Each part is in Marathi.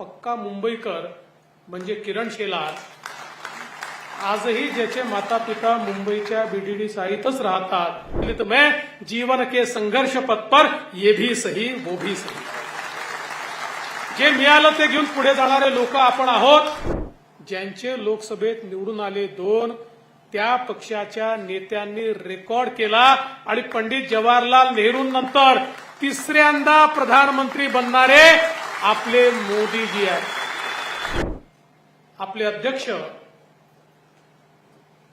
पक्का मुंबईकर म्हणजे किरण शेलार आजही ज्याचे माता पिता मुंबईच्या बीडीडी साहितच राहतात. बोले तो मैं जीवन के संघर्ष पथ पर ये भी सही वो भी सही. जे मिळालं ते घेऊन पुढे जाणारे लोक आपण आहोत. ज्यांचे लोकसभेत निवडून आले दोन त्या पक्षाच्या नेत्यांनी रेकॉर्ड केला आणि पंडित जवाहरलाल नेहरूंनंतर तिसऱ्यांदा प्रधानमंत्री बनणारे आपले मोदीजी आहेत. आपले अध्यक्ष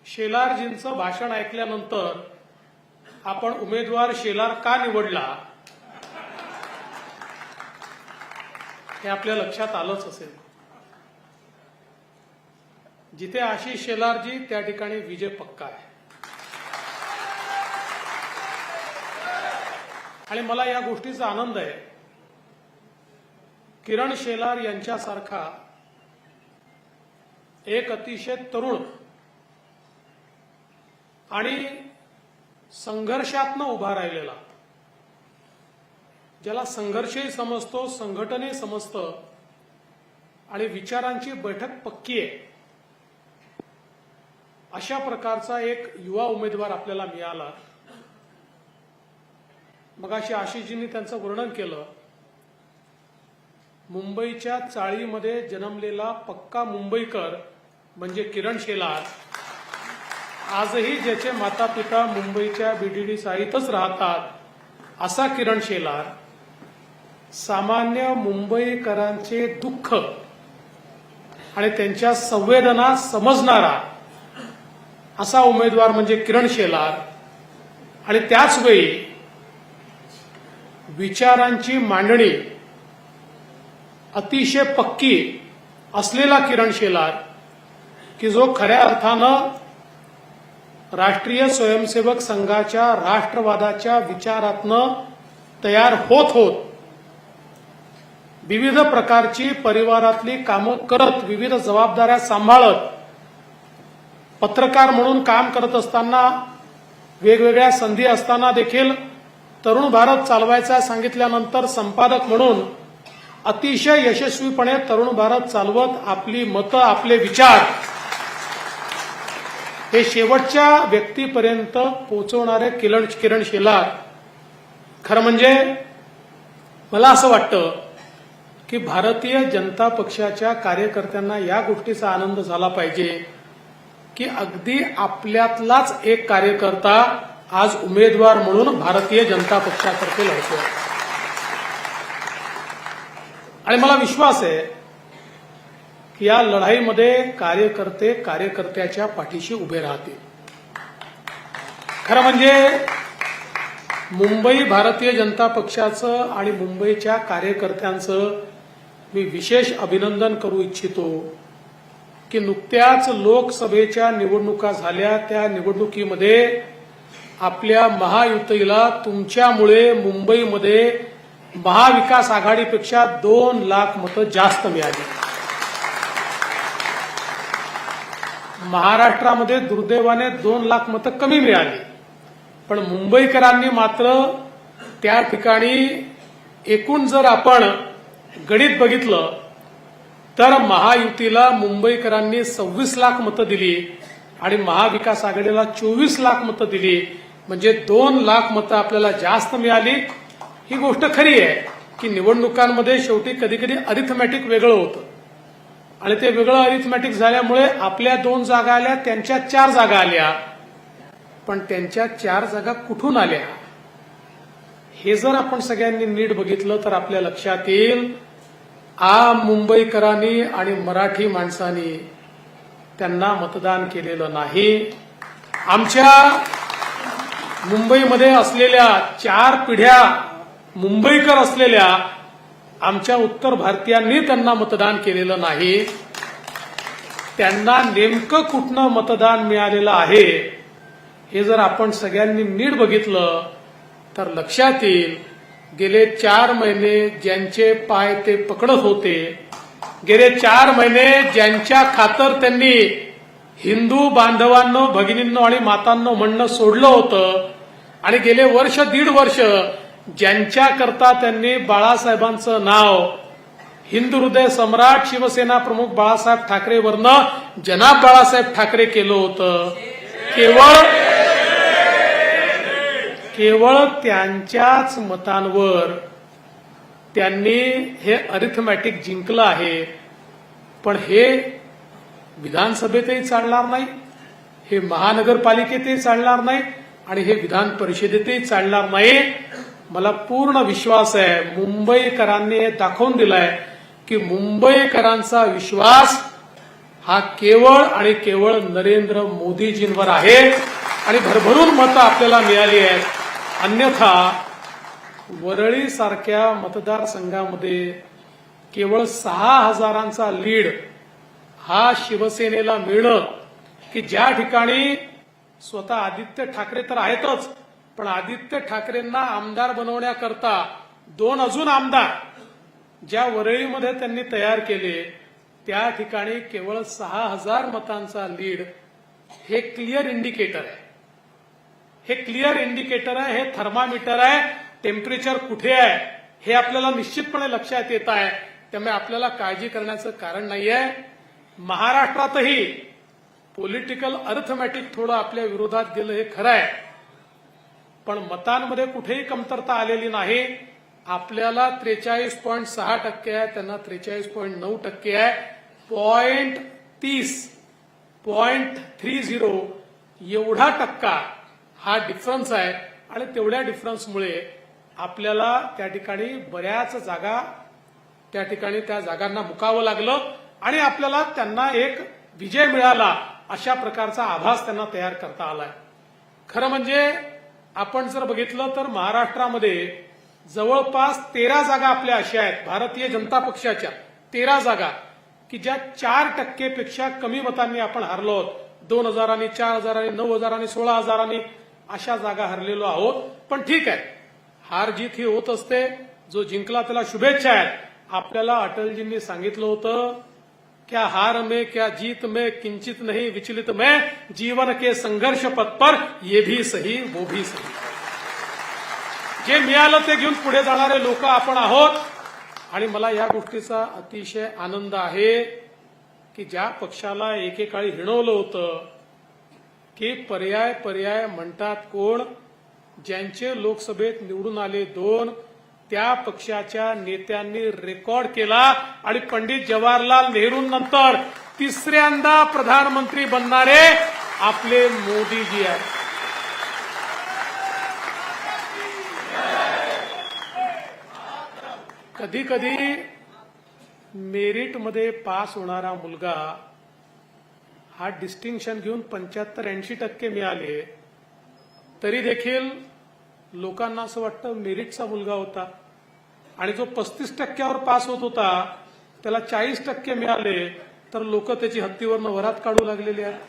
शेलारजींचं भाषण ऐकल्यानंतर आपण उमेदवार शेलार का निवडला हे आपल्या लक्षात आलंच असेल. जिथे आशिष शेलारजी त्या ठिकाणी विजय पक्का आहे. आणि मला या गोष्टीचा आनंद आहे. किरण शेलार यांच्यासारखा एक अतिशय तरुण आणि संघर्षातनं उभा राहिलेला. ज्याला संघर्षही समजतो संघटनही समजतं आणि विचारांची बैठक पक्की आहे. अशा प्रकारचा एक युवा उमेदवार आपल्याला मिळाला. मग अशी आशिषजींनी त्यांचं वर्णन केलं. मुंबईच्या चाळीमध्ये जन्मलेला पक्का मुंबईकर म्हणजे किरण शेलार आजही ज्याचे माता पिता मुंबईच्या बीडीडी साहितच राहतात असा किरण शेलार सामान्य मुंबईकरांचे दुःख आणि त्यांच्या संवेदना समजणारा असा उमेदवार म्हणजे किरण शेलार. आणि त्याच वेळी विचारांची मांडणी अतिशय पक्की असलेला किरण शेलार की जो खऱ्या अर्थानं राष्ट्रीय स्वयंसेवक संघाच्या राष्ट्रवादाच्या विचारातनं तयार होत होत विविध प्रकारची परिवारातली कामं करत विविध जबाबदाऱ्या सांभाळत पत्रकार म्हणून काम करत असताना वेगवेगळ्या संधी असताना देखील तरुण भारत चालवायचा सांगितल्यानंतर संपादक म्हणून अतिशय यशस्वीपणे तरुण भारत चालवत आपली मतं आपले विचार हे शेवटच्या व्यक्तीपर्यंत पोहोचवणारे किरण किरण शेलार. खरं म्हणजे मला असं वाटतं की भारतीय जनता पक्षाच्या कार्यकर्त्यांना या गोष्टीचा आनंद झाला पाहिजे की अगदी आपल्यातलाच एक कार्यकर्ता आज उमेदवार म्हणून भारतीय जनता पक्षातर्फे लढतो आणि मला विश्वास आहे की या लढाईमध्ये कार्यकर्ते कार्यकर्त्याच्या पाठीशी उभे राहतील. खरं म्हणजे मुंबई भारतीय जनता पक्षाचं आणि मुंबईच्या कार्यकर्त्यांचं मी विशेष अभिनंदन करू इच्छितो की नुकत्याच लोकसभेच्या निवडणुका झाल्या. त्या निवडणुकीमध्ये आपल्या महायुतीला तुमच्यामुळे मुंबईमध्ये महाविकास आघाडीपेक्षा दोन लाख मतं जास्त मिळाली. महाराष्ट्रामध्ये दुर्दैवाने दोन लाख मतं कमी मिळाली. पण मुंबईकरांनी मात्र त्या ठिकाणी एकूण जर आपण गणित बघितलं तर महायुतीला मुंबईकरांनी सव्वीस लाख मतं दिली आणि महाविकास आघाडीला चोवीस लाख मतं दिली. म्हणजे दोन लाख मतं आपल्याला जास्त मिळाली. ही गोष्ट खरी आहे की निवडणुकांमध्ये शेवटी कधी कधी अरिथमॅटिक वेगळं होतं. आणि ते वेगळं अरिथमॅटिक झाल्यामुळे आपल्या दोन जागा आल्या त्यांच्या चार जागा आल्या. पण त्यांच्या चार जागा कुठून आल्या? हे जर आपण सगळ्यांनी नीट बघितलं तर आपल्या लक्षात येईल आ मुंबईकरांनी आणि मराठी माणसांनी त्यांना मतदान केलेलं नाही. आमच्या मुंबईमध्ये असलेल्या चार पिढ्या मुंबईकर असलेल्या आमच्या उत्तर भारतीयांनी त्यांना मतदान केलेलं नाही. त्यांना नेमकं कुठनं मतदान मिळालेलं आहे हे जर आपण सगळ्यांनी नीट बघितलं तर लक्षात येईल गेले चार महिने ज्यांचे पाय ते पकडत होते गेले चार महिने ज्यांच्या खातर त्यांनी हिंदू बांधवांनो भगिनींनो आणि मातांनो म्हणणं सोडलं होतं आणि गेले वर्ष दीड वर्ष ज्यांच्याकरता त्यांनी बाळासाहेबांचं नाव हिंदू हृदय सम्राट शिवसेना प्रमुख बाळासाहेब ठाकरेवरनं जनाब बाळासाहेब ठाकरे केलं होतं. केवळ केवळ त्यांच्याच मतांवर त्यांनी हे अरिथमॅटिक जिंकलं आहे पण हे विधानसभेतही चालणार नाही हे महानगरपालिकेतही चालणार नाही आणि हे विधान परिषदेतही चालणार नाही. मला पूर्ण विश्वास आहे. मुंबईकरांनी हे दाखवून दिलाय की मुंबईकरांचा विश्वास हा केवळ आणि केवळ नरेंद्र मोदीजींवर आहे. आणि भरभरून मतं आपल्याला मिळाली आहेत. अन्यथा वरळीसारख्या मतदारसंघामध्ये केवळ सहा हजारांचा लीड हा शिवसेनेला मिळणं की ज्या ठिकाणी स्वतः आदित्य ठाकरे तर आहेतच पण आदित्य ठाकरेंना आमदार बनवण्याकरता दोन अजून आमदार ज्या वरळीमध्ये त्यांनी तयार केले त्या ठिकाणी केवळ सहा हजार मतांचा लीड हे क्लिअर इंडिकेटर आहे. हे क्लिअर इंडिकेटर आहे हे थर्मामीटर आहे टेम्परेचर कुठे आहे हे आपल्याला निश्चितपणे लक्षात येत आहे. त्यामुळे आपल्याला काळजी करण्याचं कारण नाहीये. महाराष्ट्रातही पॉलिटिकल अर्थमॅटिक थोडं आपल्या विरोधात गेलं हे खरं आहे. पण मतांमध्ये कुठेही कमतरता आलेली नाही. आपल्याला त्रेचाळीस पॉईंट सहा टक्के आहे त्यांना त्रेचाळीस पॉईंट नऊ टक्के आहे. पॉईंट तीस पॉईंट थ्री झिरो एवढा टक्का हा डिफरन्स आहे. आणि तेवढ्या डिफरन्समुळे आपल्याला त्या ठिकाणी बऱ्याच जागा त्या ठिकाणी त्या जागांना मुकावं लागलं. आणि आपल्याला त्यांना एक विजय मिळाला अशा प्रकारचा आभास त्यांना तयार करता आलाय. खरं म्हणजे आपण जर बघितलं तर महाराष्ट्रामध्ये जवळपास तेरा जागा आपल्या अशा आहेत भारतीय जनता पक्षाच्या तेरा जागा की ज्या चार टक्केपेक्षा कमी मतांनी आपण हरलो आहोत. दोन हजारांनी चार हजारांनी नऊ हजारांनी सोळा हजारांनी अशा जागा हरलेलो आहोत. पण ठीक आहे हार जीत ही होत असते. जो जिंकला त्याला शुभेच्छा आहेत. आपल्याला अटलजींनी सांगितलं होतं क्या हार में क्या जीत में किंचित नहीं विचलित में जीवन के संघर्ष पथ पर ये भी सही वो भी सही. जे मिळालं ते घेऊन पुढे जाणारे लोक आपण आहोत. आणि मला या गोष्टीचा अतिशय आनंद आहे की ज्या पक्षाला एकेकाळी हिणवलं होतं की पर्याय पर्याय म्हणतात कोण? ज्यांचे लोकसभेत निवडून आले दोन त्या पक्षाच्या नेत्यांनी रेकॉर्ड केला आणि पंडित जवाहरलाल नेहरूंनंतर तिसऱ्यांदा प्रधानमंत्री बनणारे आपले मोदीजी आहेत. कधी कधी मेरिटमध्ये पास होणारा मुलगा हा डिस्टिंक्शन घेऊन पंच्याहत्तर ऐंशी टक्के मिळाले. तरी देखील लोकांना असं वाटतं मेरिटचा मुलगा होता. आणि जो पस्तीस टक्क्यावर पास होत होता त्याला चाळीस टक्के मिळाले तर लोक त्याची हत्तीवरनं वरात काढू लागलेली आहेत.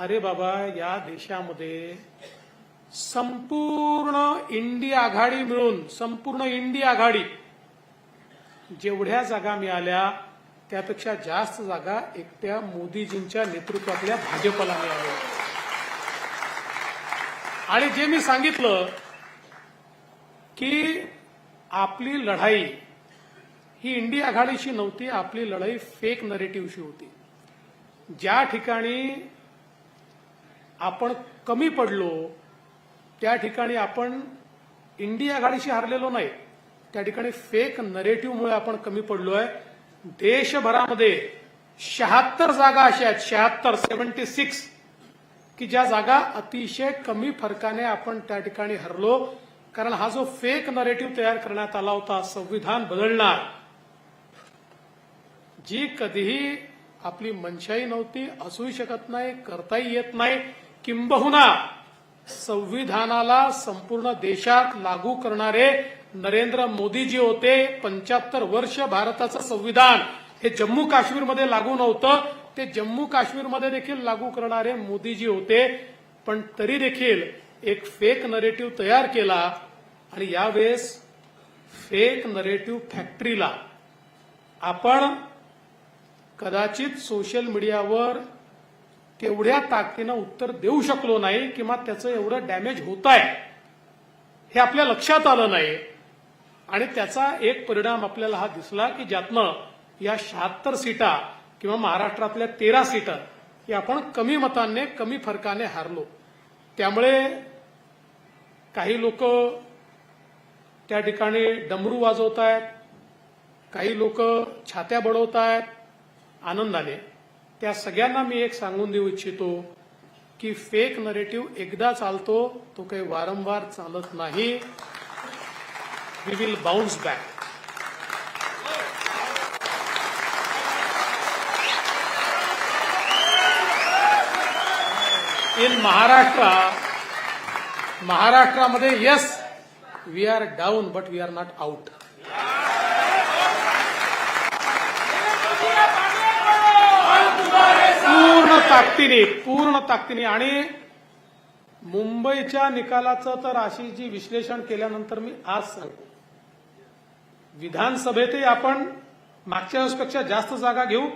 अरे बाबा या देशामध्ये संपूर्ण इंडी आघाडी मिळून संपूर्ण इंडी आघाडी जेवढ्या जागा मिळाल्या त्यापेक्षा जास्त जागा एकट्या मोदीजींच्या नेतृत्वातल्या भाजपला मिळाल्या. आणि जे मी सांगितलं की आपली लढाई ही इंडी आघाडीशी नव्हती आपली लढाई फेक नरेटिव्हशी होती. ज्या ठिकाणी आपण कमी पडलो त्या ठिकाणी आपण इंडिया आघाडीशी हारलेलो नाही. त्या ठिकाणी फेक नरेटिव्हमुळे आपण कमी पडलो आहे देशभरामध्ये शहात्तर जागा अशा आहेत शहात्तर सेव्हन्टी सिक्स की ज्या जागा अतिशय कमी फरकाने आपण त्या ठिकाणी हरलो. कारण हा जो फेक नरेटिव्ह तयार करण्यात आला होता संविधान बदलणार. जी कधीही आपली मनशाही नव्हती असूही शकत नाही करताही येत नाही किंबहुना संविधानाला संपूर्ण देशात लागू करणारे नरेंद्र मोदीजी होते. पंच्याहत्तर वर्ष भारताचं संविधान हे जम्मू काश्मीरमध्ये लागू नव्हतं. ते जम्मू काश्मीरमध्ये देखील लागू करणारे मोदीजी होते. पण तरी देखील एक फेक नरेटिव्ह तयार केला आणि यावेळेस फेक नरेटिव्ह फॅक्टरीला आपण कदाचित सोशल मीडियावर तेवढ्या ताकदीनं उत्तर देऊ शकलो नाही किंवा त्याचं एवढं डॅमेज होत आहे हे आपल्या लक्षात आलं नाही. आणि त्याचा एक परिणाम आपल्याला हा दिसला की ज्यातनं या शहात्तर सीटा किंवा महाराष्ट्रातल्या तेरा सीटा या आपण कमी मतांनी कमी फरकाने हारलो. त्यामुळे काही लोक त्या ठिकाणी डमरू वाजवत आहेत काही लोक छात्या बडवत आहेत आनंदाने. त्या सगळ्यांना मी एक सांगून देऊ इच्छितो की फेक नरेटिव्ह एकदा चालतो तो काही वारंवार चालत नाही. We will bounce back in Maharashtra महाराष्ट्रामध्ये yes we are down but we are not out पूर्ण ताकदीने पूर्ण ताकदीने. आणि मुंबईच्या निकालाचं तर अशी जी विश्लेषण केल्यानंतर मी आज सांगतो. विधानसभेतही आपण मागच्या वेळेसपेक्षा जास्त जागा घेऊ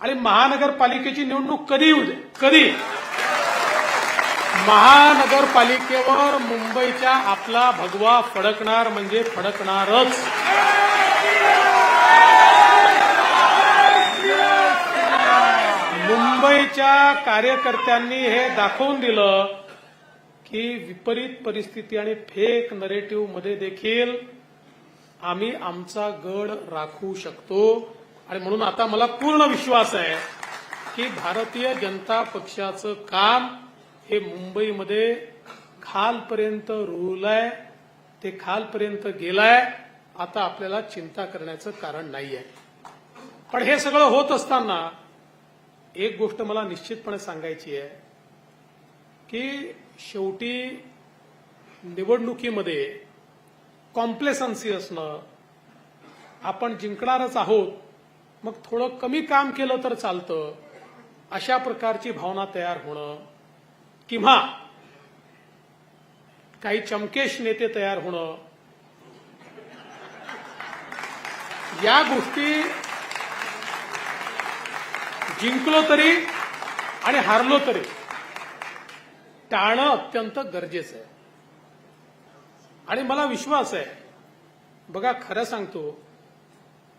आणि महानगरपालिकेची निवडणूक कधी येऊ दे? कधी? महानगरपालिकेवर मुंबईच्या आपला भगवा फडकणार म्हणजे फडकणारच. मुंबईच्या कार्यकर्त्यांनी हे दाखवून दिलं की विपरीत परिस्थिती आणि फेक नरेटिव्हमध्ये देखील आम्ही आमचा गड राखू शकतो. आणि म्हणून आता मला पूर्ण विश्वास आहे की भारतीय जनता पक्षाचं काम हे मुंबईमध्ये खालपर्यंत रुळलंय ते खालपर्यंत गेलाय. आता आपल्याला चिंता करण्याचं कारण नाहीये. पण हे सगळं होत असताना एक गोष्ट मला निश्चितपणे सांगायची आहे की शेवटी निवडणुकीमध्ये कॉम्प्लेसन्सी असणं आपण जिंकणारच आहोत मग थोडं कमी काम केलं तर चालतं अशा प्रकारची भावना तयार होणं किंवा काही चमकेश नेते तयार होणं या गोष्टी जिंकलो तरी आणि हारलो तरी टाळणं अत्यंत गरजेचं आहे. आणि मला विश्वास आहे बघा खरं सांगतो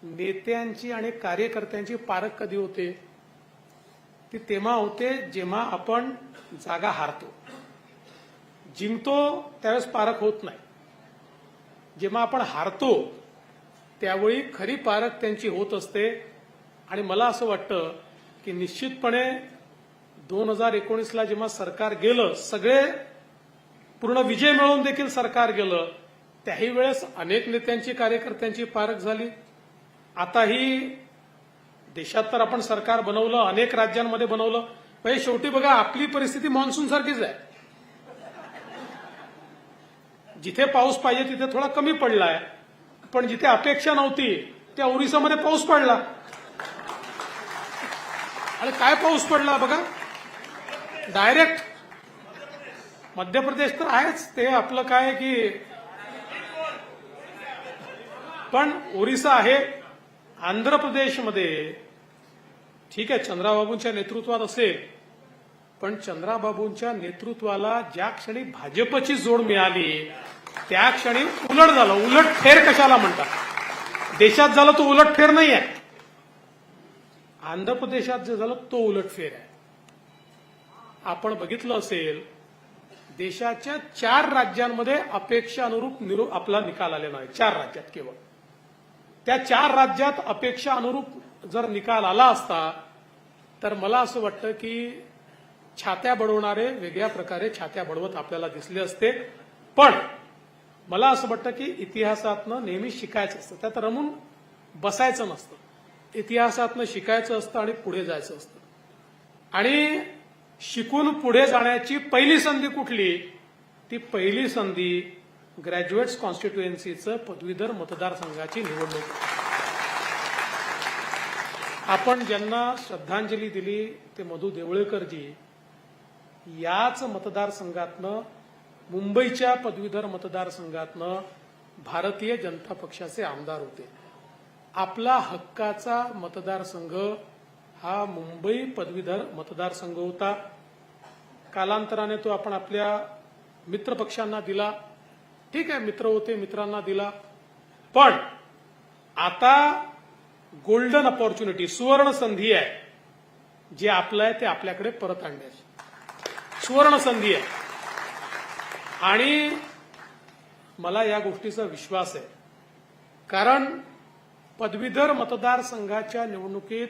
नेत्यांची आणि कार्यकर्त्यांची पारख कधी होते? ती तेव्हा होते जेव्हा आपण जागा हारतो. जिंकतो त्यावेळेस पारख होत नाही. जेव्हा आपण हारतो त्यावेळी खरी पारख त्यांची होत असते. आणि मला असं वाटतं की निश्चितपणे दोन हजार एकोणीसला जेव्हा सरकार गेलं सगळे पूर्ण विजय मिळवून देखील सरकार गेलं त्याही वेळेस अनेक नेत्यांची कार्यकर्त्यांची पारख झाली. आताही देशात तर आपण सरकार बनवलं अनेक राज्यांमध्ये बनवलं. म्हणजे शेवटी बघा आपली परिस्थिती मान्सून सारखीच आहे. जिथे पाऊस पाहिजे तिथे थोडा कमी पडलाय. पण जिथे अपेक्षा नव्हती त्या ओरिसामध्ये पाऊस पडला. आणि काय पाऊस पडला बघा. डायरेक्ट मध्य प्रदेश तर आहेच. ते आपलं काय की पण ओरिसा आहे. आंध्र प्रदेशमध्ये ठीक आहे चंद्राबाबूंच्या नेतृत्वात असेल. पण चंद्राबाबूंच्या नेतृत्वाला ज्या क्षणी भाजपची जोड मिळाली त्या क्षणी उलट झालं. उलट फेर कशाला म्हणतात? देशात झालं तो उलट फेर नाही आहे आंध्र प्रदेशात जे झालं तो उलट फेर आहे. आपण बघितलं असेल देशाच्या चार राज्यांमध्ये अपेक्षा अनुरूप आपला निकाल आलेला आहे. चार राज्यात केवळ. त्या चार राज्यात अपेक्षा अनुरूप जर निकाल आला असता तर मला असं वाटतं की छात्या बडवणारे वेगळ्या प्रकारे छात्या बडवत आपल्याला दिसले असते. पण मला असं वाटतं की इतिहासातनं नेहमी शिकायचं असतं. त्यात रमून बसायचं नसतं. इतिहासातनं शिकायचं असतं आणि पुढे जायचं असतं. आणि शिकून पुढे जाण्याची पहिली संधी कुठली? ती पहिली संधी ग्रॅज्युएट्स कॉन्स्टिट्युएन्सीचं पदवीधर मतदारसंघाची निवडणूक. आपण ज्यांना श्रद्धांजली दिली ते मधु देवळेकरजी याच मतदारसंघातनं मुंबईच्या पदवीधर मतदारसंघातनं भारतीय जनता पक्षाचे आमदार होते. आपला हक्काचा मतदारसंघ हा मुंबई पदवीधर मतदारसंघ होता. कालांतराने तो आपण आपल्या मित्रपक्षांना दिला. ठीक आहे मित्र होते मित्रांना दिला. पण आता गोल्डन अपॉर्च्युनिटी सुवर्ण संधी आहे. जे आपलं आहे ते आपल्याकडे परत आणण्याची. सुवर्ण संधी आहे. आणि मला या गोष्टीचा विश्वास आहे. कारण पदवीधर मतदारसंघाच्या निवडणुकीत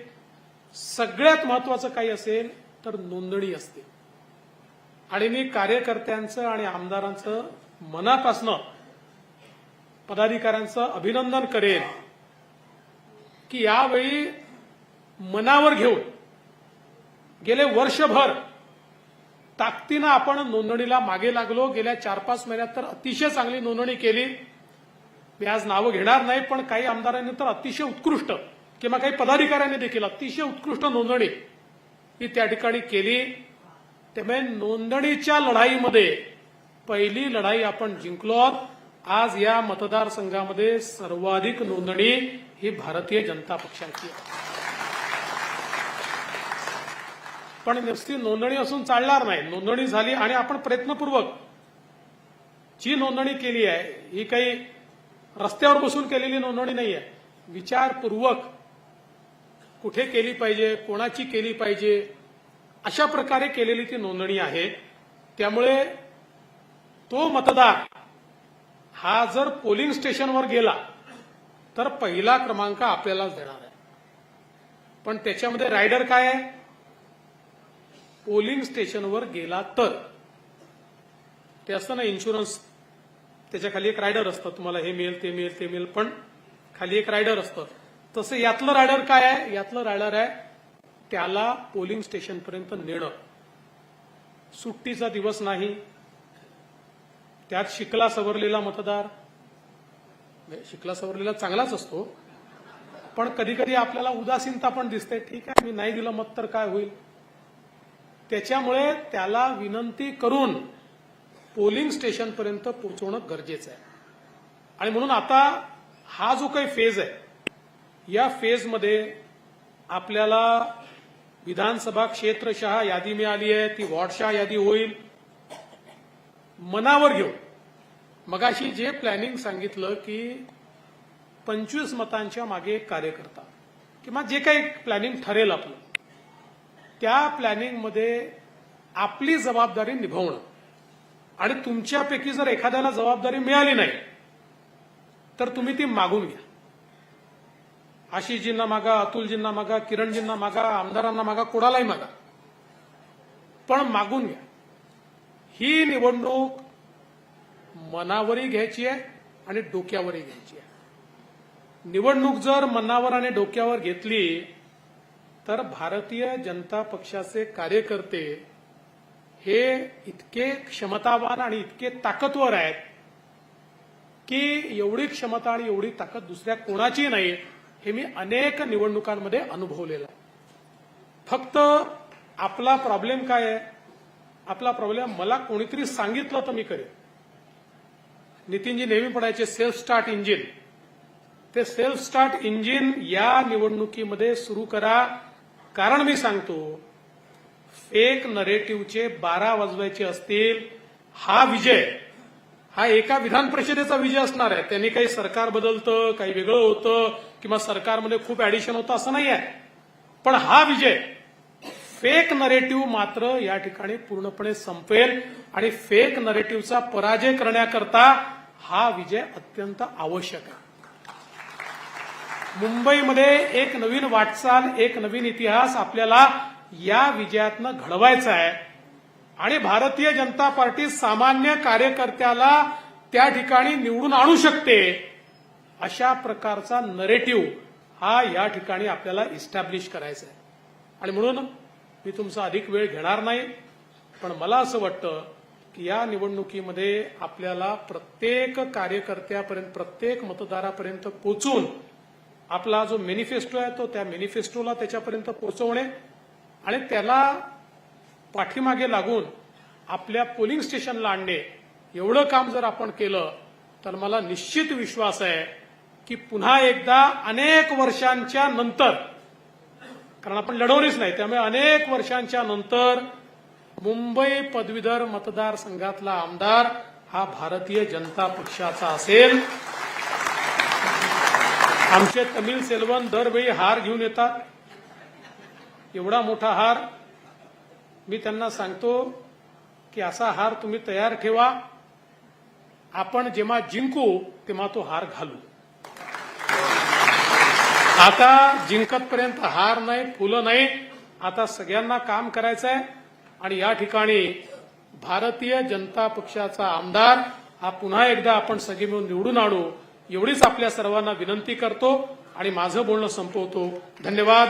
सगळ्यात महत्वाचं काही असेल तर नोंदणी असते. आणि मी कार्यकर्त्यांचं आणि आमदारांचं मनापासनं पदाधिकाऱ्यांचं अभिनंदन करेन की यावेळी मनावर घेऊन गेले वर्षभर ताकदीनं आपण नोंदणीला मागे लागलो. गेल्या चार पाच महिन्यात तर अतिशय चांगली नोंदणी केली. मी आज नावं घेणार नाही पण काही आमदारांनी तर अतिशय उत्कृष्ट किंवा काही पदाधिकाऱ्यांनी देखील अतिशय उत्कृष्ट नोंदणी ही त्या ठिकाणी केली. त्यामुळे म्हणजे नोंदणीच्या लढाईमध्ये पहिली लढाई आपण जिंकलो आहोत. आज या मतदारसंघामध्ये सर्वाधिक नोंदणी ही भारतीय जनता पक्षाची आहे. पण नुसती नोंदणी असून चालणार नाही. नोंदणी झाली आणि आपण प्रयत्नपूर्वक जी नोंदणी केली आहे ही काही रस्त्यावर बसून केलेली नोंदणी नाही आहे विचारपूर्वक कुठे केली पाहिजे कोणाची केली पाहिजे अशा प्रकारे केलेली ती नोंदणी आहे. त्यामुळे तो मतदार हा जर पोलिंग स्टेशनवर गेला तर पहिला क्रमांक आपल्यालाच देणार आहे. पण त्याच्यामध्ये रायडर काय आहे? पोलिंग स्टेशनवर गेला तर. ते असतं ना इन्शुरन्स त्याच्याखाली एक रायडर असतं. तुम्हाला हे मिळेल ते मिळेल ते मिळेल पण खाली एक रायडर असतं. तसं यातलं रायडर काय आहे? यातलं रायडर आहे त्याला पोलिंग स्टेशनपर्यंत नेणं. सुट्टीचा दिवस नाही. त्यात शिकला सवरलेला मतदार. म्हणजे शिकला सवरलेला चांगलाच असतो. पण कधी कधी आपल्याला उदासीनता पण दिसते. ठीक आहे मी नाही दिलं मत तर काय होईल? त्याच्यामुळे त्याला विनंती करून पोलिंग स्टेशनपर्यंत पोहोचवणं गरजेचं आहे. आणि म्हणून आता हा जो काही फेज आहे या फेजमध्ये आपल्याला विधानसभा क्षेत्रशहा यादी मिळाली आहे ती वॉर्डशहा यादी होईल. मनावर घेऊन मगाशी जे प्लॅनिंग सांगितलं की पंचवीस मतांच्या मागे एक कार्यकर्ता किंवा जे काही प्लॅनिंग ठरेल आपलं त्या प्लॅनिंगमध्ये आपली जबाबदारी निभावणं. आणि तुमच्यापैकी जर एखाद्याला जबाबदारी मिळाली नाही तर तुम्ही ती मागून घ्या. आशिषजींना मागा अतुलजींना मागा किरणजींना मागा आमदारांना मागा कोणालाही मागा. पण मागून घ्या. ही निवडणूक मनावरही घ्यायची आहे आणि डोक्यावरही घ्यायची आहे. निवडणूक जर मनावर आणि डोक्यावर घेतली तर भारतीय जनता पक्षाचे कार्यकर्ते हे इतके क्षमतावान आणि इतके ताकदवर आहेत की एवढी क्षमता आणि एवढी ताकद दुसऱ्या कोणाची नाही हे मी अनेक निवडणुकांमध्ये अनुभवलेलं आहे. फक्त आपला प्रॉब्लेम काय आहे? आपला प्रॉब्लेम मला कोणीतरी सांगितलं तर मी करेन. नितीनजी नेहमी पडायचे सेल्फ स्टार्ट इंजिन ते सेल्फ स्टार्ट इंजिन या निवडणुकीमध्ये सुरू करा. कारण मी सांगतो फेक नरेटिव्हचे बारा वाजवायचे असतील हा विजय हा एका विधान परिषदेचा विजय असणार आहे. त्यांनी काही सरकार बदलतं काही वेगळं होतं किंवा सरकारमध्ये खूप ऍडिशन होतं असं नाही आहे. पण हा विजय फेक नरेटिव्ह मात्र या ठिकाणी पूर्णपणे संपेल आणि फेक नरेटिव्हचा पराजय करण्याकरता हा विजय अत्यंत आवश्यक आहे. मुंबईमध्ये एक नवीन वाटचाल एक नवीन इतिहास आपल्याला या विजयातनं घडवायचं आहे. आणि भारतीय जनता पार्टी सामान्य कार्यकर्त्याला त्या ठिकाणी निवडून आणू शकते अशा प्रकारचा नरेटिव्ह हा या ठिकाणी आपल्याला इस्टॅब्लिश करायचा आहे. आणि म्हणून मी तुमचा अधिक वेळ घेणार नाही पण मला असं वाटतं की या निवडणुकीमध्ये आपल्याला प्रत्येक कार्यकर्त्यापर्यंत प्रत्येक मतदारापर्यंत पोचून आपला जो मेनिफेस्टो आहे तो त्या मेनिफेस्टोला त्याच्यापर्यंत पोहोचवणे आणि त्याला पाठीमागे लागून आपल्या पोलिंग स्टेशनला आणणे एवढं काम जर आपण केलं तर मला निश्चित विश्वास आहे की पुन्हा एकदा अनेक वर्षांच्या नंतर कारण आपण लढवलीच नाही त्यामुळे अनेक वर्षांच्या नंतर मुंबई पदवीधर मतदारसंघातला आमदार हा भारतीय जनता पक्षाचा असेल. आमचे तमिळ सेल्वन दरवेळी हार घेऊन येतात. एवढा मोठा हार मी त्यांना सांगतो की असा हार तुम्ही तयार ठेवा. आपण जेव्हा जिंकू तेव्हा तो हार घालू. आता जिंकतपर्यंत हार नाही फुलं नाही. आता सगळ्यांना काम करायचं आहे आणि या ठिकाणी भारतीय जनता पक्षाचा आमदार हा पुन्हा एकदा आपण सगळे मिळून निवडून आणू एवढीच आपल्या सर्वांना विनंती करतो आणि माझं बोलणं संपवतो. धन्यवाद.